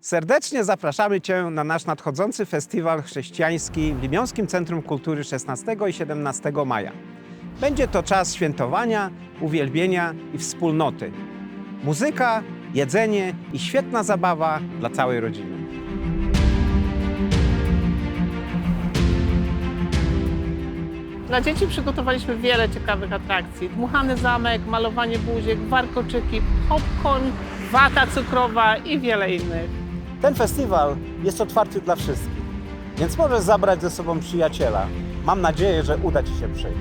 Serdecznie zapraszamy Cię na nasz nadchodzący festiwal chrześcijański w Libiąskim Centrum Kultury 16 i 17 maja. Będzie to czas świętowania, uwielbienia i wspólnoty. Muzyka, jedzenie i świetna zabawa dla całej rodziny. Dla dzieci przygotowaliśmy wiele ciekawych atrakcji. Dmuchany zamek, malowanie buziek, warkoczyki, popcorn, wata cukrowa i wiele innych. Ten festiwal jest otwarty dla wszystkich, więc możesz zabrać ze sobą przyjaciela. Mam nadzieję, że uda Ci się przyjść.